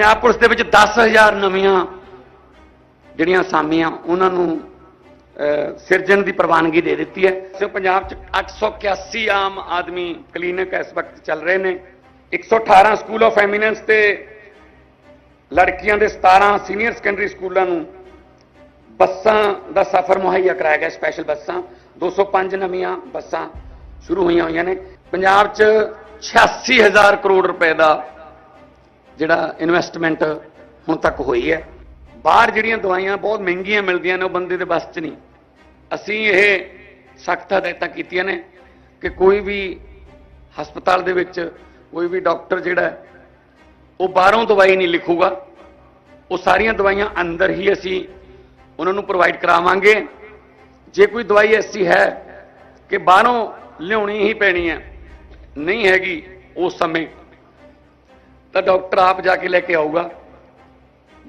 Punjab police ਦੇ ਵਿੱਚ 10000 ਨਵੀਆਂ ਜਿਹੜੀਆਂ ਅਸਾਮੀਆਂ ਉਹਨਾਂ ਨੂੰ ਸਿਰਜਣ ਦੀ ਪ੍ਰਵਾਨਗੀ ਦੇ ਦਿੱਤੀ ਹੈ। ਸੋ ਪੰਜਾਬ 'ਚ 881 ਆਮ ਆਦਮੀ ਕਲੀਨਿਕ ਇਸ ਵਕਤ ਚੱਲ ਰਹੇ ਨੇ। 118 ਸਕੂਲ ਆਫ ਐਮੀਨੈਂਸ ਤੇ ਲੜਕੀਆਂ ਦੇ 17 ਸੀਨੀਅਰ ਸੈਕੰਡਰੀ ਸਕੂਲਾਂ ਨੂੰ ਬੱਸਾਂ ਦਾ ਸਫ਼ਰ ਮੁਹੱਈਆ ਕਰਾਇਆ ਗਿਆ ਸਪੈਸ਼ਲ ਬੱਸਾਂ। 205 ਨਵੀਆਂ ਬੱਸਾਂ ਸ਼ੁਰੂ ਹੋਈਆਂ ਹੋਈਆਂ ਨੇ। ਪੰਜਾਬ 'ਚ 86000 ਕਰੋੜ ਰੁਪਏ ਦਾ ਜਿਹੜਾ ਇਨਵੈਸਟਮੈਂਟ ਹੁਣ ਤੱਕ ਹੋਈ ਹੈ। ਬਾਹਰ ਜਿਹੜੀਆਂ ਦਵਾਈਆਂ ਬਹੁਤ ਮਹਿੰਗੀਆਂ ਮਿਲਦੀਆਂ ਨੇ, ਉਹ ਬੰਦੇ ਦੇ ਬਸ 'ਚ ਨਹੀਂ। ਅਸੀਂ ਇਹ ਸਖਤ ਹਦਾਇਤਾਂ ਕੀਤੀਆਂ ਨੇ ਕਿ ਕੋਈ ਵੀ ਹਸਪਤਾਲ ਦੇ ਵਿੱਚ ਕੋਈ ਵੀ ਡਾਕਟਰ ਜਿਹੜਾ ਉਹ ਬਾਹਰੋਂ ਦਵਾਈ ਨਹੀਂ ਲਿਖੂਗਾ। ਉਹ ਸਾਰੀਆਂ ਦਵਾਈਆਂ ਅੰਦਰ ਹੀ ਅਸੀਂ ਉਹਨਾਂ ਨੂੰ ਪ੍ਰੋਵਾਈਡ ਕਰਾਵਾਂਗੇ। ਜੇ ਕੋਈ ਦਵਾਈ ਐਸੀ ਹੈ ਕਿ ਬਾਹਰੋਂ ਲਿਆਉਣੀ ਹੀ ਪੈਣੀ ਹੈ, ਨਹੀਂ ਹੈਗੀ ਉਸ ਸਮੇਂ। ਤਾਂ ਡਾਕਟਰ ਆਪ ਜਾ ਕੇ ਲੈ ਕੇ ਆਊਗਾ।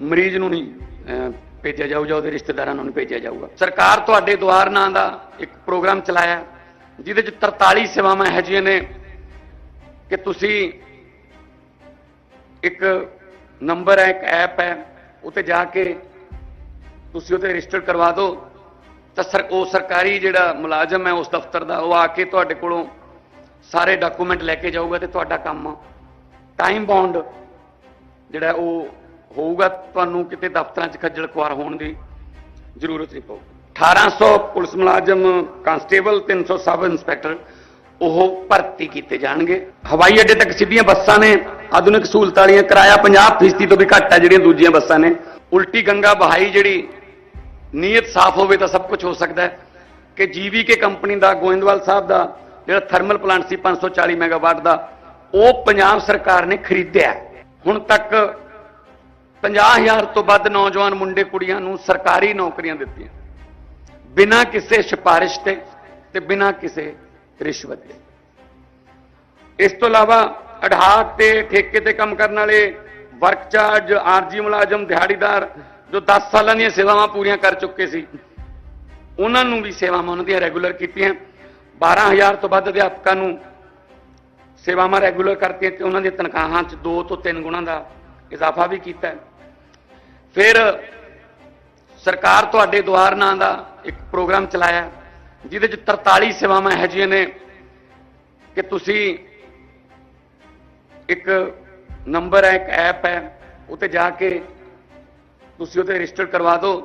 ਮਰੀਜ਼ ਨੂੰ ਨਹੀਂ ਭੇਜਿਆ ਜਾਊਗਾ, ਉਹਦੇ ਰਿਸ਼ਤੇਦਾਰਾਂ ਨੂੰ ਨਹੀਂ ਭੇਜਿਆ ਜਾਊਗਾ। ਸਰਕਾਰ ਤੁਹਾਡੇ ਦੁਆਰ ਨਾਂ ਦਾ ਇੱਕ ਪ੍ਰੋਗਰਾਮ ਚਲਾਇਆ, ਜਿਹਦੇ ਚ 43 ਸੇਵਾਵਾਂ ਇਹੋ ਜਿਹੀਆਂ ਨੇ ਕਿ ਤੁਸੀਂ ਇੱਕ ਨੰਬਰ ਹੈ, ਇੱਕ ਐਪ ਹੈ ਉੱਤੇ ਜਾ ਕੇ ਤੁਸੀਂ ਉਹਤੇ ਰਜਿਸਟਰ ਕਰਵਾ ਦਿਓ। ਤਾਂ ਸਰ, ਉਹ ਸਰਕਾਰੀ ਜਿਹੜਾ ਮੁਲਾਜ਼ਮ ਹੈ, ਉਸ ਦਫ਼ਤਰ ਦਾ, ਉਹ ਆ ਕੇ ਤੁਹਾਡੇ ਕੋਲੋਂ ਸਾਰੇ ਡਾਕੂਮੈਂਟ ਲੈ ਕੇ ਜਾਊਗਾ ਤੇ ਤੁਹਾਡਾ ਕੰਮ ਟਾਈਮ ਬਾਉਂਡ ਜਿਹੜਾ ਉਹ ਹੋਊਗਾ, ਤੁਹਾਨੂੰ ਕਿਤੇ ਦਫ਼ਤਰਾਂ 'ਚ ਖੱਜਲ ਖੁਆਰ ਹੋਣ ਦੀ ਜ਼ਰੂਰਤ ਨਹੀਂ ਪਊ। 1800 ਪੁਲਿਸ ਮੁਲਾਜ਼ਮ ਕਾਂਸਟੇਬਲ 300 ਸਬ ਇੰਸਪੈਕਟਰ ਉਹ ਭਰਤੀ ਕੀਤੇ ਜਾਣਗੇ। ਹਵਾਈ ਅੱਡੇ ਤੱਕ ਸਿੱਧੀਆਂ ਬੱਸਾਂ ਨੇ, ਆਧੁਨਿਕ ਸਹੂਲਤਾਂ ਵਾਲੀਆਂ ਕਿਰਾਇਆ 50% ਤੋਂ ਵੀ ਘੱਟ ਹੈ ਜਿਹੜੀਆਂ ਦੂਜੀਆਂ ਬੱਸਾਂ ਨੇ। ਉਲਟੀ ਗੰਗਾ ਬਹਾਈ ਜਿਹੜੀ ਨੀਅਤ ਸਾਫ਼ ਹੋਵੇ ਤਾਂ ਸਭ ਕੁਝ ਹੋ ਸਕਦਾ ਹੈ। ਕਿ ਜੀਵੀਕੇ ਕੰਪਨੀ ਦਾ, ਗੋਇੰਦਵਾਲ ਸਾਹਿਬ ਦਾ ਜਿਹੜਾ ਥਰਮਲ ਪਲਾਂਟ ਸੀ 540 ਮੈਗਾਵਾਟ ਦਾ ਉਹ ਪੰਜਾਬ ਸਰਕਾਰ ਨੇ ਖਰੀਦਿਆ। ਹੁਣ ਤੱਕ 50000 ਤੋਂ ਵੱਧ ਨੌਜਵਾਨ ਮੁੰਡੇ ਕੁੜੀਆਂ ਨੂੰ ਸਰਕਾਰੀ ਨੌਕਰੀਆਂ ਦਿੱਤੀਆਂ। ਬਿਨਾਂ ਕਿਸੇ ਸਿਫਾਰਿਸ਼ ਤੇ ਤੇ ਬਿਨਾਂ ਕਿਸੇ ਰਿਸ਼ਵਤ ਦੇ। ਇਸ ਤੋਂ ਇਲਾਵਾ ਅਢਾਕ ਤੇ ਠੇਕੇ ਤੇ ਕੰਮ ਕਰਨ ਵਾਲੇ ਵਰਕ ਚਾਰਜ, ਆਰਜੀ ਮੁਲਾਜ਼ਮ, ਦਿਹਾੜੀਦਾਰ ਜੋ 10 ਸਾਲਾਂ ਦੀਆਂ ਸੇਵਾਵਾਂ ਪੂਰੀਆਂ ਕਰ ਚੁੱਕੇ ਸੀ, ਉਹਨਾਂ ਨੂੰ ਵੀ ਸੇਵਾਵਾਂ ਉਹਨਾਂ ਦੀਆਂ ਰੈਗੂਲਰ ਕੀਤੀਆਂ। 12000 ਤੋਂ ਵੱਧ ਅਧਿਆਪਕਾਂ ਨੂੰ ਸੇਵਾਵਾਂ ਰੈਗੂਲਰ ਕਰਤੀਆਂ ਤੇ ਉਹਨਾਂ ਦੀਆਂ ਤਨਖਾਹਾਂ 'ਚ 2 ਤੋਂ 3 ਗੁਣਾ ਦਾ ਇਜ਼ਾਫਾ ਵੀ ਕੀਤਾ। ਫਿਰ ਸਰਕਾਰ ਤੁਹਾਡੇ ਦੁਆਰ ਨਾਂ ਦਾ ਇੱਕ ਪ੍ਰੋਗਰਾਮ ਚਲਾਇਆ, ਜਿਹਦੇ 'ਚ 43 ਸੇਵਾਵਾਂ ਇਹੋ ਜਿਹੀਆਂ ਨੇ ਕਿ ਤੁਸੀਂ ਇੱਕ ਨੰਬਰ ਹੈ, ਇੱਕ ਐਪ ਹੈ, ਉੱਤੇ ਜਾ ਕੇ ਤੁਸੀਂ ਉਹਦੇ ਰਜਿਸਟਰ ਕਰਵਾ ਦਿਓ।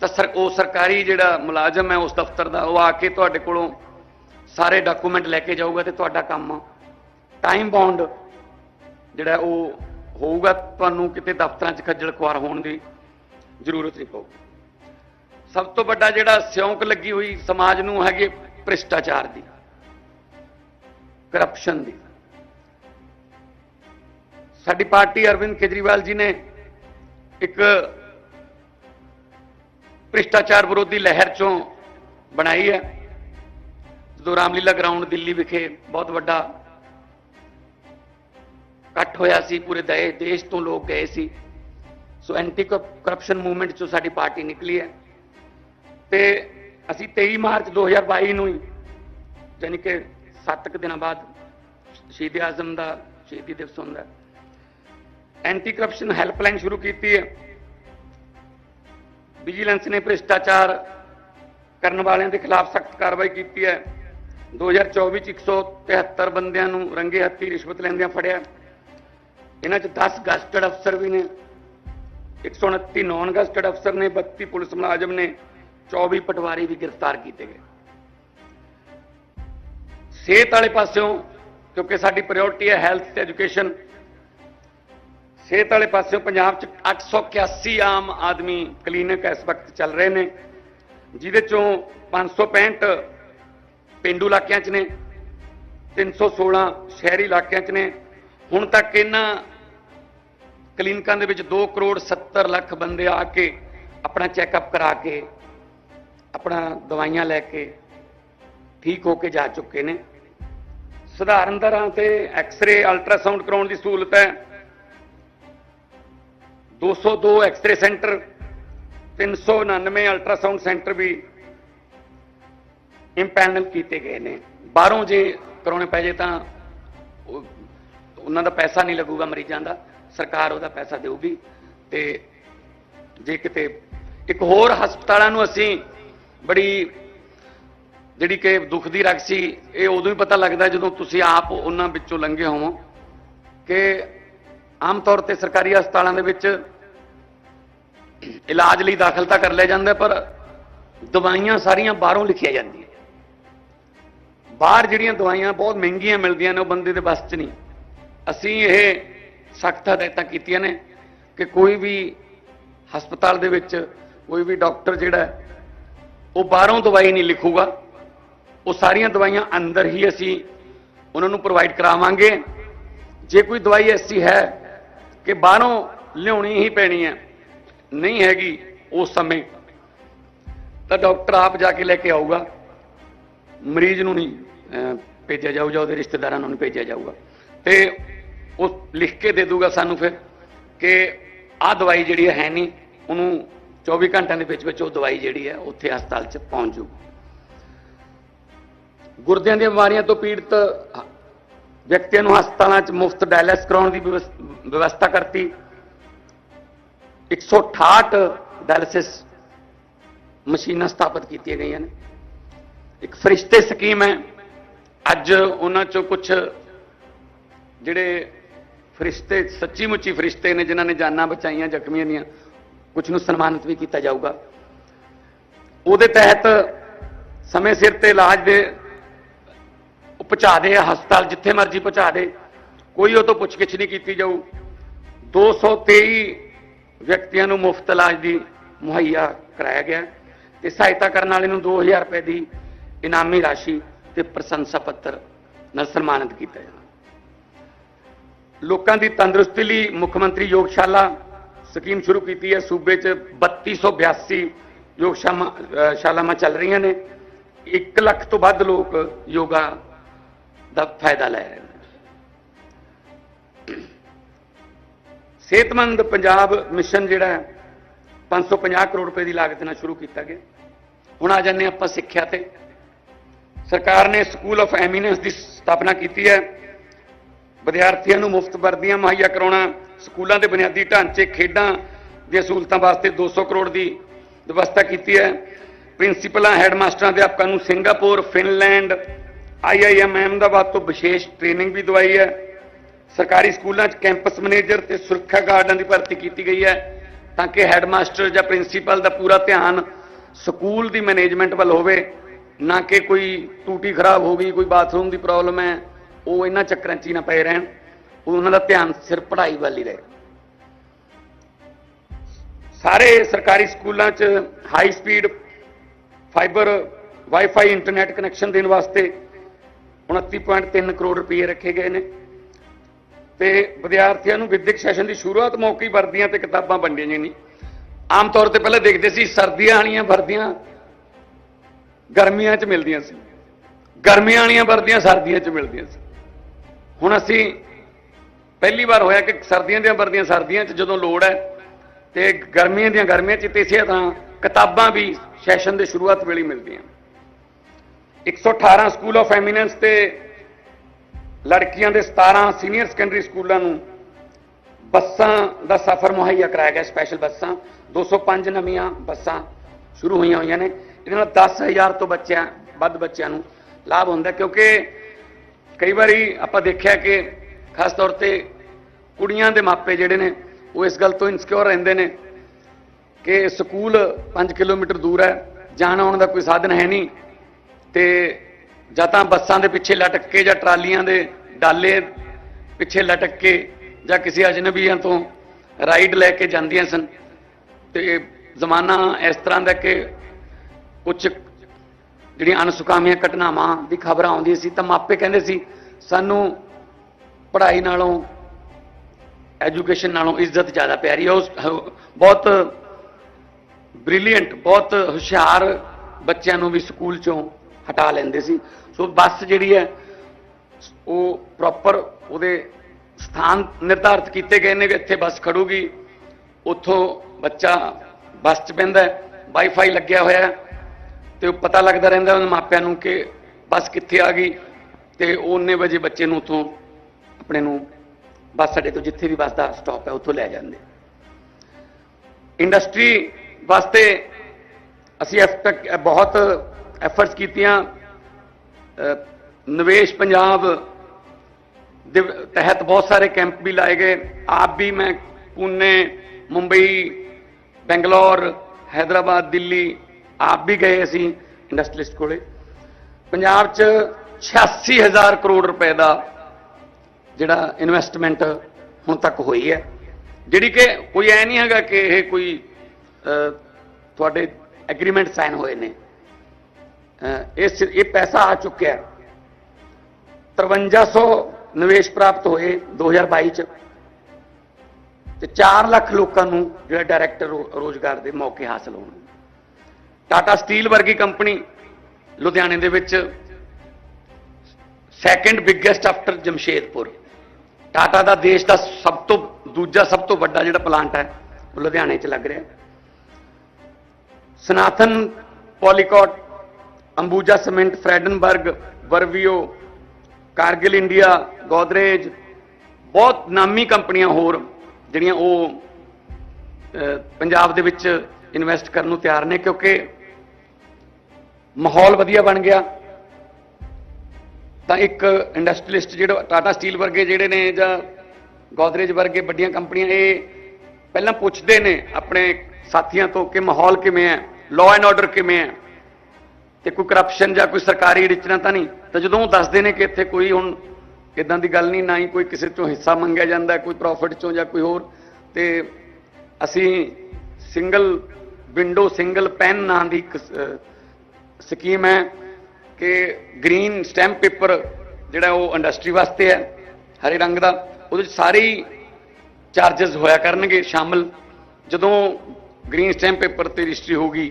ਤਾਂ ਸਰ, ਉਹ ਸਰਕਾਰੀ ਜਿਹੜਾ ਮੁਲਾਜ਼ਮ ਹੈ, ਉਸ ਦਫ਼ਤਰ ਦਾ, ਉਹ ਆ ਕੇ ਤੁਹਾਡੇ ਕੋਲੋਂ ਸਾਰੇ ਡਾਕੂਮੈਂਟ ਲੈ ਕੇ ਜਾਊਗਾ ਤੇ ਤੁਹਾਡਾ ਕੰਮ ਟਾਈਮ ਬਾਉਂਡ ਜਿਹੜਾ ਉਹ ਹੋਊਗਾ, ਤੁਹਾਨੂੰ ਕਿਤੇ ਦਫ਼ਤਰਾਂ 'ਚ ਖੱਜਲ ਖੁਆਰ ਹੋਣ ਦੀ ਜ਼ਰੂਰਤ ਨਹੀਂ ਪਊਗੀ। ਸਭ ਤੋਂ ਵੱਡਾ ਜਿਹੜਾ ਸਿਉਂਕ ਲੱਗੀ ਹੋਈ ਸਮਾਜ ਨੂੰ ਹੈਗੇ ਭ੍ਰਿਸ਼ਟਾਚਾਰ ਦੀ ਕਰਪਸ਼ਨ ਦੀ। ਸਾਡੀ ਪਾਰਟੀ ਅਰਵਿੰਦ ਕੇਜਰੀਵਾਲ ਜੀ ਨੇ ਇੱਕ ਭ੍ਰਿਸ਼ਟਾਚਾਰ ਵਿਰੋਧੀ ਲਹਿਰ ਚੋਂ ਬਣਾਈ ਹੈ। ਜਦੋਂ ਰਾਮਲੀਲਾ ਗਰਾਊਂਡ ਦਿੱਲੀ ਵਿਖੇ ਬਹੁਤ ਵੱਡਾ ਇਕੱਠ ਹੋਇਆ ਸੀ, ਪੂਰੇ ਦੇ- ਦੇਸ਼ ਤੋਂ ਲੋਕ ਗਏ ਸੀ। ਸੋ ਐਂਟੀ ਕਰਪਸ਼ਨ ਮੂਵਮੈਂਟ ਚੋਂ ਸਾਡੀ ਪਾਰਟੀ ਨਿਕਲੀ ਹੈ। ਤੇ ਅਸੀਂ 23 ਮਾਰਚ 2022 ਨੂੰ ਹੀ ਯਾਨੀ ਕਿ 7 ਕੁ ਦਿਨਾਂ ਬਾਅਦ ਸ਼ਹੀਦ ਆਜ਼ਮ ਦਾ ਸ਼ਹੀਦੀ ਦਿਵਸ ਹੁੰਦਾ ਐਂਟੀ ਕਰਪਸ਼ਨ ਹੈਲਪਲਾਈਨ ਸ਼ੁਰੂ ਕੀਤੀ ਹੈ। ਵਿਜੀਲੈਂਸ ਨੇ ਭ੍ਰਿਸ਼ਟਾਚਾਰ ਕਰਨ ਵਾਲਿਆਂ ਦੇ ਖਿਲਾਫ ਸਖਤ ਕਾਰਵਾਈ ਕੀਤੀ ਹੈ। 2024 ਚ 173 ਬੰਦਿਆਂ ਨੂੰ ਰੰਗੇ ਹੱਥੀ ਰਿਸ਼ਵਤ ਲੈਂਦਿਆਂ ਫੜਿਆ। ਇਹਨਾਂ ਚ 10 ਗਸਟਡ ਅਫਸਰ ਵੀ ਨੇ 129 ਨੌਨ ਗਸਟਡ ਅਫਸਰ ਨੇ 32 ਪੁਲਿਸ ਮੁਲਾਜ਼ਮ ਨੇ 24 ਪਟਵਾਰੀ ਵੀ ਗ੍ਰਿਫਤਾਰ ਕੀਤੇ ਗਏ। ਸਿਹਤ ਵਾਲੇ ਪਾਸਿਓਂ, ਕਿਉਂਕਿ ਸਾਡੀ ਪ੍ਰਾਇੋਰਟੀ ਹੈ ਹੈਲਥ ਤੇ ਐਜੂਕੇਸ਼ਨ ਸਿਹਤ ਵਾਲੇ ਪਾਸਿਓਂ ਪੰਜਾਬ 'ਚ 881 ਆਮ ਆਦਮੀ ਕਲੀਨਿਕ ਇਸ ਵਕਤ ਚੱਲ ਰਹੇ ਨੇ, ਜਿਹਦੇ ਚੋਂ 565 ਪਿੰਡੂ ਇਲਾਕਿਆਂ 'ਚ ਨੇ 316 ਸ਼ਹਿਰੀ ਇਲਾਕਿਆਂ 'ਚ ਨੇ ਹੁਣ ਤੱਕ ਇਹਨਾਂ ਕਲੀਨਿਕਾਂ ਦੇ ਵਿੱਚ 2 ਕਰੋੜ 70 ਲੱਖ ਬੰਦੇ ਆ ਕੇ ਆਪਣਾ ਚੈੱਕਅਪ ਕਰਾ ਕੇ, ਆਪਣਾ ਦਵਾਈਆਂ ਲੈ ਕੇ ਠੀਕ ਹੋ ਕੇ ਜਾ ਚੁੱਕੇ ਨੇ। ਸਧਾਰਨ ਤਰ੍ਹਾਂ ਤੇ ਐਕਸ-ਰੇ ਅਲਟਰਾਸਾਊਂਡ ਕਰਾਉਣ ਦੀ ਸਹੂਲਤ ਹੈ। 202 x ray centre 399 ultrasound centre ਵੀ ਇੰਪੈਨਲ ਕੀਤੇ ਗਏ ਨੇ। ਬਾਹਰੋਂ ਜੇ ਕਰਾਉਣੇ ਪੈ ਜੇ ਤਾਂ ਉਹਨਾਂ ਦਾ ਪੈਸਾ ਨਹੀਂ ਲੱਗੂਗਾ ਮਰੀਜ਼ਾਂ ਦਾ, ਸਰਕਾਰ ਉਹਦਾ ਪੈਸਾ ਦੇਊਗੀ। ਤੇ ਜੇ ਕਿਤੇ ਇੱਕ ਹੋਰ ਹਸਪਤਾਲਾਂ ਨੂੰ ਅਸੀਂ ਬੜੀ ਜਿਹੜੀ ਕਿ ਦੁੱਖ ਦੀ ਰਗ ਸੀ, ਇਹ ਉਦੋਂ ਹੀ ਪਤਾ ਲੱਗਦਾ ਜਦੋਂ ਤੁਸੀਂ ਆਪ ਉਹਨਾਂ ਵਿੱਚੋਂ ਲੰਘੇ ਹੋਵੋ ਕਿ ਆਮ ਤੌਰ ਤੇ ਸਰਕਾਰੀ ਹਸਪਤਾਲਾਂ ਦੇ ਵਿੱਚ ਇਲਾਜ ਲਈ ਦਾਖਲ ਤਾਂ ਕਰ ਲਿਆ ਜਾਂਦਾ, ਪਰ ਦਵਾਈਆਂ ਸਾਰੀਆਂ ਬਾਹਰੋਂ ਲਿਖੀਆਂ ਜਾਂਦੀਆਂ। ਬਾਹਰ ਜਿਹੜੀਆਂ ਦਵਾਈਆਂ ਬਹੁਤ ਮਹਿੰਗੀਆਂ ਮਿਲਦੀਆਂ ਨੇ, ਉਹ ਬੰਦੇ ਦੇ ਬਸ 'ਚ ਨਹੀਂ। ਅਸੀਂ ਇਹ ਸਖਤ ਹਦਾਇਤਾਂ ਕੀਤੀਆਂ ਨੇ ਕਿ ਕੋਈ ਵੀ ਹਸਪਤਾਲ ਦੇ ਵਿੱਚ ਕੋਈ ਵੀ ਡਾਕਟਰ ਜਿਹੜਾ ਉਹ ਬਾਹਰੋਂ ਦਵਾਈ ਨਹੀਂ ਲਿਖੂਗਾ। ਉਹ ਸਾਰੀਆਂ ਦਵਾਈਆਂ ਅੰਦਰ ਹੀ ਅਸੀਂ ਉਹਨਾਂ ਨੂੰ ਪ੍ਰੋਵਾਈਡ ਕਰਾਵਾਂਗੇ। ਜੇ ਕੋਈ ਦਵਾਈ ਐਸੀ ਹੈ ਕਿ ਬਾਹਰੋਂ ਲਿਆਉਣੀ ਹੀ ਪੈਣੀ ਹੈ, ਨਹੀਂ ਹੈਗੀ ਉਸ ਸਮੇਂ, ਤਾਂ ਡਾਕਟਰ ਆਪ ਜਾ ਕੇ ਲੈ ਕੇ ਆਊਗਾ। ਮਰੀਜ਼ ਨੂੰ ਨਹੀਂ ਭੇਜਿਆ ਜਾਊਗਾ, ਉਹਦੇ ਰਿਸ਼ਤੇਦਾਰਾਂ ਨੂੰ ਨਹੀਂ ਭੇਜਿਆ ਜਾਊਗਾ। ਤੇ ਉਹ ਲਿਖ ਕੇ ਦੇ ਦੂਗਾ ਸਾਨੂੰ ਫਿਰ ਕਿ ਆਹ ਦਵਾਈ ਜਿਹੜੀ ਹੈ ਨਹੀਂ, ਉਹਨੂੰ 24 ਘੰਟਿਆਂ ਦੇ ਵਿੱਚ ਵਿੱਚ ਉਹ ਦਵਾਈ ਜਿਹੜੀ ਹੈ ਉੱਥੇ ਹਸਪਤਾਲ 'ਚ ਪਹੁੰਚ ਜੂ। ਗੁਰਦਿਆਂ ਦੀਆਂ ਬਿਮਾਰੀਆਂ ਤੋਂ ਪੀੜਤ ਵਿਅਕਤੀਆਂ ਨੂੰ ਹਸਪਤਾਲਾਂ 'ਚ ਮੁਫਤ ਡਾਇਲਿਸਿਸ ਕਰਾਉਣ ਦੀ ਵਿਵਸ- ਵਿਵਸਥਾ ਕਰਤੀ। 168 ਡਾਇਲਿਸਿਸ ਮਸ਼ੀਨਾਂ ਸਥਾਪਿਤ ਕੀਤੀਆਂ ਗਈਆਂ ਨੇ। ਇੱਕ ਫਰਿਸ਼ਤੇ ਸਕੀਮ ਹੈ। ਅੱਜ ਉਹਨਾਂ ਚੋਂ ਕੁਝ ਜਿਹੜੇ ਫਰਿਸ਼ਤੇ, ਸੱਚੀ ਮੁੱਚੀ ਫਰਿਸ਼ਤੇ ਨੇ ਜਿਨ੍ਹਾਂ ਨੇ ਜਾਨਾਂ ਬਚਾਈਆਂ, ਜ਼ਖਮੀਆਂ ਦੀਆਂ ਕੁਝ ਨੂੰ ਸਨਮਾਨਿਤ ਵੀ ਕੀਤਾ ਜਾਊਗਾ। ਉਹਦੇ ਤਹਿਤ ਸਮੇਂ ਸਿਰ ਤੇ ਇਲਾਜ ਦੇ ਪਹੁੰਚਾ ਦੇ, ਹਸਪਤਾਲ ਜਿੱਥੇ ਮਰਜ਼ੀ ਪਹੁੰਚਾ ਦੇ, ਕੋਈ ਉਹ ਤੋਂ ਪੁੱਛਗਿੱਛ ਨਹੀਂ ਕੀਤੀ ਜਾਊ। 223 ਵਿਅਕਤੀਆਂ ਨੂੰ ਮੁਫਤ ਇਲਾਜ ਦੀ ਮੁਹੱਈਆ ਕਰਾਇਆ ਗਿਆ ਤੇ ਸਹਾਇਤਾ ਕਰਨ ਵਾਲੇ ਨੂੰ 2000 ਰੁਪਏ ਦੀ ਇਨਾਮੀ ਰਾਸ਼ੀ ਤੇ ਪ੍ਰਸ਼ੰਸਾ ਪੱਤਰ ਨਾਲ ਸਨਮਾਨਿਤ ਕੀਤਾ ਜਾਣਾ ਲੋਕਾਂ ਦੀ ਤੰਦਰੁਸਤੀ ਲਈ ਮੁੱਖ ਮੰਤਰੀ ਯੋਗਸ਼ਾਲਾ ਸਕੀਮ ਸ਼ੁਰੂ ਕੀਤੀ ਹੈ। ਸੂਬੇ 'ਚ 3282 ਯੋਗਸ਼ਾਮਾ ਅਹ ਸ਼ਾਲਾਵਾਂ ਚੱਲ ਰਹੀਆਂ ਨੇ। 1 ਲੱਖ ਤੋਂ ਵੱਧ ਲੋਕ ਯੋਗਾ ਦਾ ਫਾਇਦਾ ਲੈ ਰਹੇ ਨੇ। ਸਿਹਤਮੰਦ ਪੰਜਾਬ ਮਿਸ਼ਨ ਜਿਹੜਾ ਹੈ 550 ਕਰੋੜ ਰੁਪਏ ਦੀ ਲਾਗਤ ਨਾਲ ਸ਼ੁਰੂ ਕੀਤਾ ਗਿਆ। ਹੁਣ ਆ ਜਾਂਦੇ ਹਾਂ ਆਪਾਂ ਸਿੱਖਿਆ ਤੇ। ਸਰਕਾਰ ਨੇ ਸਕੂਲ ਆਫ ਐਮੀਨੈਂਸ ਦੀ ਸਥਾਪਨਾ ਕੀਤੀ ਹੈ। ਵਿਦਿਆਰਥੀਆਂ ਨੂੰ ਮੁਫਤ ਵਰਦੀਆਂ ਮੁਹੱਈਆ ਕਰਾਉਣਾ, ਸਕੂਲਾਂ ਦੇ ਬੁਨਿਆਦੀ ਢਾਂਚੇ, ਖੇਡਾਂ ਦੀਆਂ ਸਹੂਲਤਾਂ ਵਾਸਤੇ 200 ਕਰੋੜ ਦੀ ਵਿਵਸਥਾ ਕੀਤੀ ਹੈ। ਪ੍ਰਿੰਸੀਪਲਾਂ, ਹੈਡਮਾਸਟਰਾਂ, ਅਧਿਆਪਕਾਂ ਨੂੰ ਸਿੰਗਾਪੁਰ, ਫਿਨਲੈਂਡ ਆਈਆਈਐਮ ਅਹਿਮਦਾਬਾਦ ਤੋਂ ਵਿਸ਼ੇਸ਼ ਟ੍ਰੇਨਿੰਗ ਵੀ ਦਵਾਈ ਹੈ। ਸਰਕਾਰੀ ਸਕੂਲਾਂ 'ਚ ਕੈਂਪਸ ਮੈਨੇਜਰ ਤੇ ਸੁਰੱਖਿਆ ਗਾਰਡਾਂ ਦੀ ਭਰਤੀ ਕੀਤੀ ਗਈ ਹੈ ਤਾਂ ਕਿ ਹੈਡਮਾਸਟਰ ਜਾਂ ਪ੍ਰਿੰਸੀਪਲ ਦਾ ਪੂਰਾ ਧਿਆਨ ਸਕੂਲ ਦੀ ਮੈਨੇਜਮੈਂਟ ਵੱਲ ਹੋਵੇ, ਨਾ ਕਿ ਕੋਈ ਟੂਟੀ ਖਰਾਬ ਹੋ ਗਈ, ਕੋਈ ਬਾਥਰੂਮ ਦੀ ਪ੍ਰੋਬਲਮ ਹੈ। ਉਹ ਇਹਨਾਂ ਚੱਕਰਾਂ 'ਚ ਹੀ ਨਾ ਪਏ ਰਹਿਣ। ਉਹਨਾਂ ਦਾ ਧਿਆਨ ਸਿਰ ਪੜ੍ਹਾਈ ਵੱਲ ਹੀ ਰਹੇ। ਸਾਰੇ ਸਰਕਾਰੀ ਸਕੂਲਾਂ 'ਚ high speed fibre wifi internet connection ਦੇਣ ਵਾਸਤੇ 29.3 ਕਰੋੜ ਰੁਪਏ ਰੱਖੇ ਗਏ ਨੇ। ਤੇ ਵਿਦਿਆਰਥੀਆਂ ਨੂੰ ਵਿਦਿਅਕ ਸੈਸ਼ਨ ਦੀ ਸ਼ੁਰੂਆਤ ਮੌਕੇ ਵਰਦੀਆਂ ਤੇ ਕਿਤਾਬਾਂ ਵੰਡੀਆਂ ਜਾਂਦੀਆਂ ਆਮ ਤੌਰ ਤੇ ਪਹਿਲਾਂ ਦੇਖਦੇ ਸੀ ਸਰਦੀਆਂ ਵਾਲੀਆਂ ਵਰਦੀਆਂ ਗਰਮੀਆਂ 'ਚ ਮਿਲਦੀਆਂ ਸੀ। ਗਰਮੀਆਂ ਵਾਲੀਆਂ ਵਰਦੀਆਂ ਸਰਦੀਆਂ 'ਚ ਮਿਲਦੀਆਂ ਸੀ। ਹੁਣ ਅਸੀਂ ਪਹਿਲੀ ਵਾਰ ਹੋਇਆ ਕਿ ਸਰਦੀਆਂ ਦੀਆਂ ਵਰਦੀਆਂ, ਸਰਦੀਆਂ 'ਚ ਜਦੋਂ ਲੋੜ ਹੈ ਤੇ ਗਰਮੀਆਂ ਦੀਆਂ ਗਰਮੀਆਂ 'ਚ ਤੇ ਇਸੇ ਤਰ੍ਹਾਂ ਕਿਤਾਬਾਂ ਵੀ ਸੈਸ਼ਨ ਦੇ ਸ਼ੁਰੂਆਤ ਵੇਲੇ ਹੀ ਮਿਲਦੀਆਂ। 118 ਸਕੂਲ ਆਫ ਐਮੀਨੈਂਸ ਤੇ ਲੜਕੀਆਂ ਦੇ 17 ਸੀਨੀਅਰ ਸੈਕੰਡਰੀ ਸਕੂਲਾਂ ਨੂੰ ਬੱਸਾਂ ਦਾ ਸਫ਼ਰ ਮੁਹੱਈਆ ਕਰਾਇਆ ਗਿਆ ਸਪੈਸ਼ਲ ਬੱਸਾਂ। 205 ਨਵੀਆਂ ਬੱਸਾਂ ਸ਼ੁਰੂ ਹੋਈਆਂ ਹੋਈਆਂ ਨੇ। ਇਹਦੇ ਨਾਲ 10000 ਤੋਂ ਬੱਚਿਆਂ, ਵੱਧ ਬੱਚਿਆਂ ਨੂੰ ਲਾਭ ਹੁੰਦਾ ਕਿਉਂਕਿ ਕਈ ਵਾਰੀ ਆਪਾਂ ਦੇਖਿਆ ਕਿ ਖਾਸ ਤੌਰ ਤੇ ਕੁੜੀਆਂ ਦੇ ਮਾਪੇ ਜਿਹੜੇ ਨੇ, ਉਹ ਇਸ ਗੱਲ ਤੋਂ ਇਨਸਿਕਿਉਰ ਰਹਿੰਦੇ ਨੇ ਕਿ ਸਕੂਲ 5 ਕਿਲੋਮੀਟਰ ਦੂਰ ਹੈ, ਜਾਣ ਆਉਣ ਦਾ ਕੋਈ ਸਾਧਨ ਹੈ ਨਹੀਂ ਤੇ ਜਾਂ ਤਾਂ ਬੱਸਾਂ ਦੇ ਪਿੱਛੇ ਲਟਕ ਕੇ ਜਾਂ ਟਰਾਲੀਆਂ ਦੇ ਡਾਲੇ ਪਿੱਛੇ ਲਟਕ ਕੇ ਜਾਂ ਕਿਸੇ ਅਜਨਬੀਆਂ ਤੋਂ ਰਾਈਡ ਲੈ ਕੇ ਜਾਂਦੀਆਂ ਸਨ ਤੇ ਜ਼ਮਾਨਾ ਇਸ ਤਰ੍ਹਾਂ ਦਾ ਕਿ ਕੁਝ ਜਿਹੜੀਆਂ ਅਨਸੁਕਾਮੀਆਂ ਘਟਨਾਵਾਂ ਦੀ ਖਬਰਾਂ ਆਉਂਦੀਆਂ ਸੀ ਤਾਂ ਮਾਪੇ ਕਹਿੰਦੇ ਸੀ, ਸਾਨੂੰ ਪੜ੍ਹਾਈ ਨਾਲੋਂ ਐਜੂਕੇਸ਼ਨ ਨਾਲੋਂ ਇੱਜ਼ਤ ਜ਼ਿਆਦਾ ਪਿਆਰੀ ਹੈ ਉਸ ਬਹੁਤ ਬ੍ਰਿਲੀਅੰਟ ਬਹੁਤ ਹੁਸ਼ਿਆਰ ਬੱਚਿਆਂ ਨੂੰ ਵੀ ਸਕੂਲ ਚੋਂ ਹਟਾ ਲੈਂਦੇ ਸੀ। ਸੋ ਬੱਸ ਜਿਹੜੀ ਹੈ, ਉਹ ਪ੍ਰੋਪਰ ਉਹਦੇ ਸਥਾਨ ਨਿਰਧਾਰਿਤ ਕੀਤੇ ਗਏ ਨੇ ਵੀ ਇੱਥੇ ਬੱਸ ਖੜੂਗੀ। ਉੱਥੋਂ ਬੱਚਾ ਬੱਸ 'ਚ ਪੈਂਦਾ ਵਾਈਫਾਈ ਲੱਗਿਆ ਹੋਇਆ ਹੈ। ਤੇ ਉਹ ਪਤਾ ਲੱਗਦਾ ਰਹਿੰਦਾ ਉਹਨਾਂ ਮਾਪਿਆਂ ਨੂੰ ਕਿ ਬੱਸ ਕਿੱਥੇ ਆ ਗਈ ਤੇ ਉਹਨੇ ਵਜੇ ਬੱਚੇ ਨੂੰ ਉੱਥੋਂ ਆਪਣੇ ਨੂੰ ਬੱਸ ਅੱਡੇ ਤੋਂ ਜਿੱਥੇ ਵੀ ਬੱਸ ਦਾ ਸਟਾਪ ਹੈ ਉੱਥੋਂ ਲੈ ਜਾਂਦੇ। ਇੰਡਸਟਰੀ ਵਾਸਤੇ ਅਸੀਂ ਇਸ ਤੱਕ ਬਹੁਤ ਐਫਰਟਸ ਕੀਤੀਆਂ। ਨਿਵੇਸ਼ ਪੰਜਾਬ ਦੇ ਤਹਿਤ ਬਹੁਤ ਸਾਰੇ ਕੈਂਪ ਵੀ ਲਾਏ ਗਏ। ਆਪ ਵੀ ਮੈਂ ਪੁਣੇ, ਮੁੰਬਈ, ਬੈਂਗਲੌਰ, ਹੈਦਰਾਬਾਦ, ਦਿੱਲੀ ਆਪ ਵੀ ਗਏ ਅਸੀਂ ਇੰਡਸਟਰੀਲਿਸਟ ਕੋਲੇ। ਪੰਜਾਬ 'ਚ 86000 ਕਰੋੜ ਰੁਪਏ ਦਾ ਜਿਹੜਾ ਇਨਵੈਸਟਮੈਂਟ ਹੁਣ ਤੱਕ ਹੋਈ ਹੈ। ਜਿਹੜੀ ਕਿ ਕੋਈ ਐ ਨਹੀਂ ਹੈਗਾ ਕਿ ਇਹ ਕੋਈ ਤੁਹਾਡੇ ਐਗਰੀਮੈਂਟ ਸਾਈਨ ਹੋਏ ਨੇ। ਇਸ ਇਹ ਪੈਸਾ ਆ ਚੁੱਕਿਆ ਹੈ। 5300 ਨਿਵੇਸ਼ ਪ੍ਰਾਪਤ ਹੋਏ 2022 ਚ। ਤੇ 4 ਲੱਖ ਲੋਕਾਂ ਨੂੰ ਜਿਹੜਾ ਡਾਇਰੈਕਟ ਰੋਜ਼ਗਾਰ ਦੇ ਮੌਕੇ ਹਾਸਲ ਹੋਣਗੇ ਟਾਟਾ ਸਟੀਲ ਵਰਗੀ ਕੰਪਨੀ ਲੁਧਿਆਣੇ ਦੇ ਵਿੱਚ second biggest after Jamshedpur. Tata ਦਾ ਦੇਸ਼ ਦਾ ਸਭ ਤੋਂ ਦੂਜਾ ਸਭ ਤੋਂ ਵੱਡਾ ਜਿਹੜਾ ਪਲਾਂਟ ਹੈ, ਉਹ ਲੁਧਿਆਣੇ 'ਚ ਲੱਗ ਰਿਹਾ Sanatan Polycot Ambuja cement Freudenberg Verbio Cargill India Godrej ਬਹੁਤ ਨਾਮੀ ਕੰਪਨੀਆਂ ਹੋਰ ਜਿਹੜੀਆਂ ਉਹ ਪੰਜਾਬ ਦੇ ਵਿੱਚ ਇਨਵੈਸਟ ਕਰਨ ਨੂੰ ਤਿਆਰ ਨੇ ਕਿਉਂਕਿ ਮਾਹੌਲ ਵਧੀਆ ਬਣ ਗਿਆ। ਤਾਂ ਇੱਕ ਇੰਡਸਟਰੀਲਿਸਟ ਜਿਹੜਾ ਟਾਟਾ ਸਟੀਲ ਵਰਗੇ ਜਿਹੜੇ ਨੇ ਜਾਂ ਗੋਦਰੇਜ ਵਰਗੇ ਵੱਡੀਆਂ ਕੰਪਨੀਆਂ, ਇਹ ਪਹਿਲਾਂ ਪੁੱਛਦੇ ਨੇ ਆਪਣੇ ਸਾਥੀਆਂ ਤੋਂ ਕਿ ਮਾਹੌਲ ਕਿਵੇਂ ਹੈ ਲਾਅ ਐਂਡ ਆਰਡਰ ਕਿਵੇਂ ਹੈ, ਤੇ ਕੋਈ ਕਰਪਸ਼ਨ ਜਾਂ ਕੋਈ ਸਰਕਾਰੀ ਰਿਚਨਾ ਤਾਂ ਨਹੀਂ। ਤਾਂ ਜਦੋਂ ਉਹ ਦੱਸਦੇ ਨੇ ਕਿ ਇੱਥੇ ਕੋਈ ਹੁਣ ਇਦਾਂ ਦੀ ਗੱਲ ਨਹੀਂ, ਨਾ ਹੀ ਕੋਈ ਕਿਸੇ ਤੋਂ ਹਿੱਸਾ ਮੰਗਿਆ ਜਾਂਦਾ, ਕੋਈ ਪ੍ਰੋਫਿਟ ਚੋਂ ਜਾਂ ਕੋਈ ਹੋਰ, ਤੇ ਅਸੀਂ ਸਿੰਗਲ ਵਿੰਡੋ ਸਿੰਗਲ ਪੈਨ ਨਾਂ ਦੀ ਇੱਕ ਸਕੀਮ ਹੈ ਕਿ ਗ੍ਰੀਨ ਸਟੈਂਪ ਪੇਪਰ ਜਿਹੜਾ ਉਹ ਇੰਡਸਟਰੀ ਵਾਸਤੇ ਹੈ, ਹਰੇ ਰੰਗ ਦਾ। ਉਹਦੇ ਵਿੱਚ ਸਾਰੇ ਹੀ ਚਾਰजेस ਹੋਇਆ ਕਰਨਗੇ ਸ਼ਾਮਲ। ਜਦੋਂ ਗ੍ਰੀਨ ਸਟੈਂਪ ਪੇਪਰ ਤੇ ਰਜਿਸਟਰੀ ਹੋਗੀ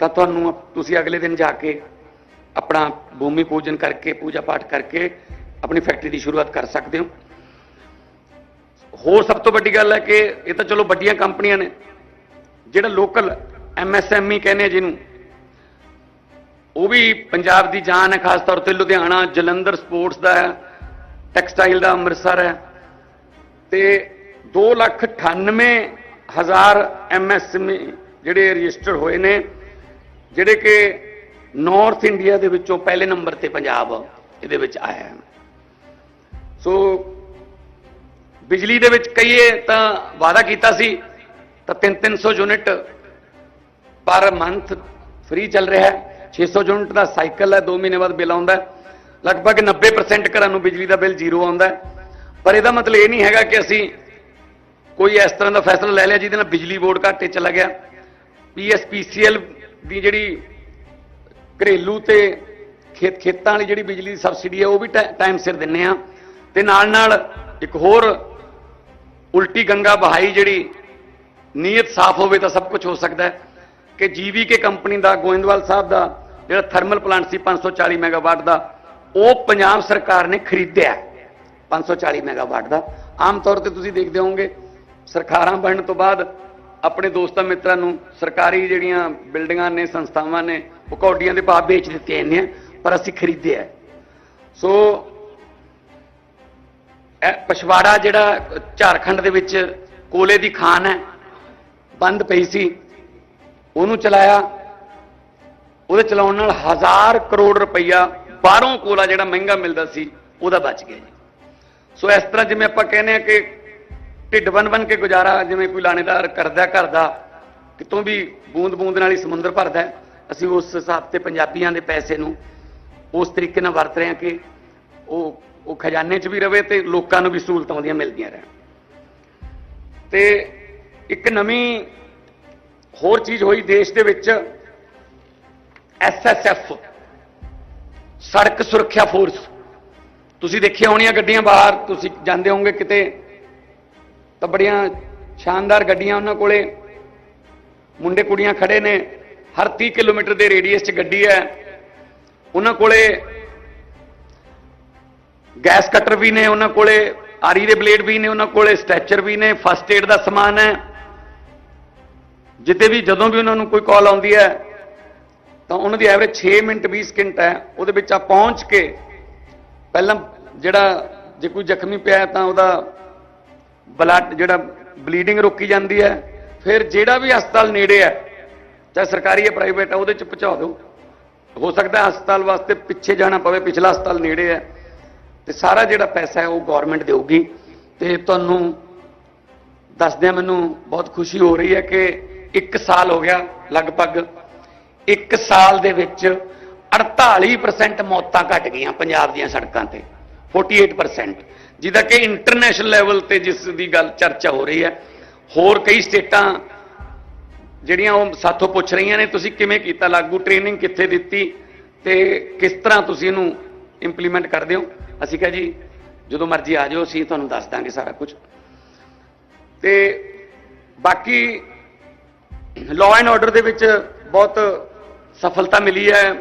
ਤਾਂ ਤੁਹਾਨੂੰ ਤੁਸੀਂ ਅਗਲੇ ਦਿਨ ਜਾ ਕੇ ਆਪਣਾ ਭੂਮੀ ਪੂਜਨ ਕਰਕੇ, ਪੂਜਾ ਪਾਠ ਕਰਕੇ ਆਪਣੀ ਫੈਕਟਰੀ ਦੀ ਸ਼ੁਰੂਆਤ ਕਰ ਸਕਦੇ ਹੋ। ਹੋਰ ਸਭ ਤੋਂ ਵੱਡੀ ਗੱਲ ਹੈ ਕਿ ਇਹ ਤਾਂ ਚਲੋ ਵੱਡੀਆਂ ਕੰਪਨੀਆਂ ਨੇ। ਜਿਹੜਾ ਲੋਕਲ ਐਮਐਸਐਮਈ ਕਹਿੰਦੇ ਜਿਹਨੂੰ ਉਹ ਵੀ ਪੰਜਾਬ ਦੀ ਜਾਨ ਹੈ, ਖਾਸ ਤੌਰ ਤੇ ਲੁਧਿਆਣਾ, ਜਲੰਧਰ ਸਪੋਰਟਸ ਦਾ ਹੈ, ਟੈਕਸਟਾਈਲ ਦਾ ਅੰਮ੍ਰਿਤਸਰ ਹੈ। ਤੇ 298000 ਐਮਐਸਐਮਈ ਜਿਹੜੇ ਰਜਿਸਟਰ ਹੋਏ ਨੇ, ਜਿਹੜੇ ਕਿ ਨਾਰਥ ਇੰਡੀਆ ਦੇ ਵਿੱਚੋਂ ਪਹਿਲੇ ਨੰਬਰ ਤੇ ਪੰਜਾਬ ਇਹਦੇ ਵਿੱਚ ਆਇਆ ਹੈ। ਸੋ ਬਿਜਲੀ ਦੇ ਵਿੱਚ ਕਹੀਏ ਤਾਂ ਵਾਅਦਾ ਕੀਤਾ ਸੀ, ਤਾਂ 3-300 ਯੂਨਿਟ ਪਰ ਮੰਥ ਫ੍ਰੀ ਚੱਲ ਰਿਹਾ ਹੈ। 600 ਯੂਨਿਟ ਦਾ ਸਾਈਕਲ ਹੈ 2 ਮਹੀਨੇ ਬਾਅਦ ਬਿੱਲ ਆਉਂਦਾ ਲਗਭਗ 90% ਘਰਾਂ ਨੂੰ ਬਿਜਲੀ ਦਾ ਬਿੱਲ ਜ਼ੀਰੋ ਆਉਂਦਾ ਪਰ ਇਹਦਾ ਮਤਲਬ ਇਹ ਨਹੀਂ ਹੈਗਾ ਕਿ ਅਸੀਂ ਕੋਈ ਇਸ ਤਰ੍ਹਾਂ ਦਾ ਫੈਸਲਾ ਲੈ ਲਿਆ ਜਿਹਦੇ ਨਾਲ ਬਿਜਲੀ ਬੋਰਡ ਘਾਟੇ ਚਲਾ ਗਿਆ। ਪੀਐਸਪੀਸੀਐਲ ਦੀ ਜਿਹੜੀ ਘਰੇਲੂ ਤੇ ਖੇਤ, ਖੇਤਾਂ ਵਾਲੀ ਜਿਹੜੀ ਬਿਜਲੀ ਦੀ ਸਬਸਿਡੀ ਹੈ, ਉਹ ਵੀ ਟਾਈਮ ਸਿਰ ਦਿੰਨੇ ਆ ਤੇ ਨਾਲ ਨਾਲ ਇੱਕ ਹੋਰ ਉਲਟੀ ਗੰਗਾ ਬਹਾਈ ਜਿਹੜੀ ਨੀਅਤ ਸਾਫ਼ ਹੋਵੇ ਤਾਂ ਸਭ ਕੁਝ ਹੋ ਸਕਦਾ ਹੈ। ਕਿ ਜੀਵੀਕੇ ਕੰਪਨੀ ਦਾ, ਗੋਇੰਦਵਾਲ ਸਾਹਿਬ ਦਾ, ਜਿਹੜਾ ਥਰਮਲ ਪਲਾਂਟ ਸੀ 540 ਮੈਗਾਵਾਟ ਦਾ, ਉਹ ਪੰਜਾਬ ਸਰਕਾਰ ਨੇ ਖਰੀਦਿਆ 540 ਮੈਗਾਵਾਟ ਦਾ। ਆਮ ਤੌਰ ਤੇ ਤੁਸੀਂ ਦੇਖਦੇ ਹੋਵੋਗੇ, ਸਰਕਾਰਾਂ ਬਣਨ ਤੋਂ ਬਾਅਦ ਆਪਣੇ ਦੋਸਤਾਂ ਮਿੱਤਰਾਂ ਨੂੰ ਸਰਕਾਰੀ ਜਿਹੜੀਆਂ ਬਿਲਡਿੰਗਾਂ ਨੇ, ਸੰਸਥਾਵਾਂ ਨੇ, ਉਹ ਕੌਡੀਆਂ ਦੇ ਭਾਅ ਵੇਚ ਦਿੱਤੀਆਂ ਨੇ ਪਰ ਅਸੀਂ ਖਰੀਦਿਆ ਸੋ, ਇਹ ਪਛਵਾੜਾ ਜਿਹੜਾ ਝਾਰਖੰਡ ਦੇ ਵਿੱਚ ਕੋਲੇ ਦੀ ਖਾਨ ਹੈ, ਬੰਦ ਪਈ ਸੀ। ਉਹਨੂੰ ਚਲਾਇਆ। ਉਹਦੇ ਚਲਾਉਣ ਨਾਲ ਹਜ਼ਾਰ ਕਰੋੜ ਰੁਪਈਆ ਬਾਹਰੋਂ ਕੋਲਾ ਜਿਹੜਾ ਮਹਿੰਗਾ ਮਿਲਦਾ ਸੀ, ਉਹਦਾ ਬਚ ਗਿਆ ਜੀ। ਸੋ ਇਸ ਤਰ੍ਹਾਂ ਜਿਵੇਂ ਆਪਾਂ ਕਹਿੰਦੇ ਆ ਕਿ ਢਿੱਡ ਬਨ ਬਨ ਕੇ ਗੁਜ਼ਾਰਾ ਜਿਵੇਂ ਕੋਈ ਲਾਣੇਦਾਰ ਕਰਦਾ ਘਰ ਦਾ ਕਿਤੋਂ ਵੀ ਬੂੰਦ ਬੂੰਦ ਨਾਲ ਹੀ ਸਮੁੰਦਰ ਭਰਦਾ ਅਸੀਂ ਉਸ ਹਿਸਾਬ ਤੇ ਪੰਜਾਬੀਆਂ ਦੇ ਪੈਸੇ ਨੂੰ ਉਸ ਤਰੀਕੇ ਨਾਲ ਵਰਤ ਰਹੇ ਹਾਂ ਕਿ ਉਹ ਉਹ ਖਜ਼ਾਨੇ 'ਚ ਵੀ ਰਵੇ ਤੇ ਲੋਕਾਂ ਨੂੰ ਵੀ ਸਹੂਲਤਾਂ ਉਹਦੀਆਂ ਮਿਲਦੀਆਂ ਰਹਿਣ। ਤੇ ਇੱਕ ਨਵੀਂ ਹੋਰ ਚੀਜ਼ ਹੋਈ ਦੇਸ਼ ਦੇ ਵਿੱਚ ਐਸਐਸਐਫ ਸੜਕ ਸੁਰੱਖਿਆ ਫੋਰਸ। ਤੁਸੀਂ ਦੇਖਿਆ ਹੋਣੀਆਂ ਗੱਡੀਆਂ ਬਾਹਰ, ਤੁਸੀਂ ਜਾਂਦੇ ਹੋਵੋਗੇ ਕਿਤੇ, ਤਾਂ ਬੜੀਆਂ ਸ਼ਾਨਦਾਰ ਗੱਡੀਆਂ ਉਹਨਾਂ ਕੋਲੇ। ਮੁੰਡੇ ਕੁੜੀਆਂ ਖੜੇ ਨੇ, ਹਰ 30 ਕਿਲੋਮੀਟਰ ਦੇ ਰੇਡੀਅਸ 'ਚ ਗੱਡੀ ਹੈ। ਉਹਨਾਂ ਕੋਲੇ ਗੈਸ ਕਟਰ ਵੀ ਨੇ, ਉਹਨਾਂ ਕੋਲੇ ਆਰੀ ਦੇ ਬਲੇਡ ਵੀ ਨੇ, ਉਹਨਾਂ ਕੋਲੇ ਸਟੈਚਰ ਵੀ ਨੇ, ਫਸਟ ਏਡ ਦਾ ਸਮਾਨ ਹੈ। ਜਿੱਤੇ ਵੀ ਜਦੋਂ ਵੀ ਉਹਨਾਂ ਨੂੰ ਕੋਈ ਕਾਲ ਆਉਂਦੀ ਹੈ, ਤਾਂ ਉਹਨਾਂ ਦੀ ਐਵਰੇਜ 6 ਮਿੰਟ 20 ਸਕਿੰਟ ਹੈ। ਉਹਦੇ ਵਿੱਚ ਆ ਪਹੁੰਚ ਕੇ ਪਹਿਲਾਂ ਜਿਹੜਾ ਜੇ ਕੋਈ ਜ਼ਖਮੀ ਪਿਆ ਤਾਂ ਉਹਦਾ ਬਲੱਡ ਜਿਹੜਾ ਬਲੀਡਿੰਗ ਰੋਕੀ ਜਾਂਦੀ ਹੈ। ਫਿਰ ਜਿਹੜਾ ਵੀ ਹਸਪਤਾਲ ਨੇੜੇ ਹੈ, ਚਾਹੇ ਸਰਕਾਰੀ ਹੈ ਪ੍ਰਾਈਵੇਟ ਹੈ, ਉਹਦੇ ਚ ਪਹੁੰਚਾ ਦਿਓ। ਹੋ ਸਕਦਾ ਹਸਪਤਾਲ ਵਾਸਤੇ ਪਿੱਛੇ ਜਾਣਾ ਪਵੇ, ਪਿਛਲਾ ਹਸਪਤਾਲ ਨੇੜੇ ਹੈ। ਤੇ ਸਾਰਾ ਜਿਹੜਾ ਪੈਸਾ ਹੈ, ਉਹ ਗਵਰਨਮੈਂਟ ਦੇਊਗੀ। ਤੇ ਤੁਹਾਨੂੰ ਦੱਸਦਿਆਂ ਮੈਨੂੰ ਬਹੁਤ ਖੁਸ਼ੀ ਹੋ ਰਹੀ ਹੈ ਕਿ 1 ਸਾਲ ਹੋ ਗਿਆ ਲਗਭਗ। 1 ਸਾਲ ਦੇ ਵਿੱਚ 48% ਮੌਤਾਂ ਘਟ ਗਈਆਂ ਪੰਜਾਬ ਦੀਆਂ ਸੜਕਾਂ ਤੇ। 48% ਜਿਹਦਾ ਕਿ ਇੰਟਰਨੈਸ਼ਨਲ ਲੈਵਲ ਤੇ ਜਿਸ ਦੀ ਗੱਲ ਚਰਚਾ ਹੋ ਰਹੀ ਹੈ। ਹੋਰ ਕਈ ਸਟੇਟਾਂ ਜਿਹੜੀਆਂ ਉਹ ਸਾਥੋਂ ਪੁੱਛ ਰਹੀਆਂ ਨੇ, ਤੁਸੀਂ ਕਿਵੇਂ ਕੀਤਾ? ਲਾਗੂ ਟ੍ਰੇਨਿੰਗ ਕਿੱਥੇ ਦਿੱਤੀ? ਤੇ ਕਿਸ ਤਰ੍ਹਾਂ ਤੁਸੀਂ ਇਹਨੂੰ ਇੰਪਲੀਮੈਂਟ ਕਰਦੇ ਹੋ? ਅਸੀਂ ਕਿਹਾ ਜੀ, ਜਦੋਂ ਮਰਜ਼ੀ ਆ ਜਾਓ, ਅਸੀਂ ਤੁਹਾਨੂੰ ਦੱਸ ਦਾਂਗੇ ਸਾਰਾ ਕੁਝ। ਤੇ ਬਾਕੀ ਲਾਅ ਐਂਡ ਆਰਡਰ ਦੇ ਵਿੱਚ ਬਹੁਤ ਸਫਲਤਾ ਮਿਲੀ ਹੈ।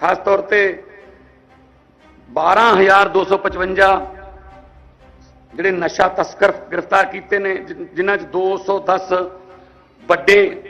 ਖਾਸ ਤੌਰ ਤੇ 12255 ਜਿਹੜੇ ਨਸ਼ਾ ਤਸਕਰ ਗ੍ਰਿਫਤਾਰ ਕੀਤੇ ਨੇ, ਜਿ- ਜਿਨ੍ਹਾਂ 'ਚ 210 ਵੱਡੇ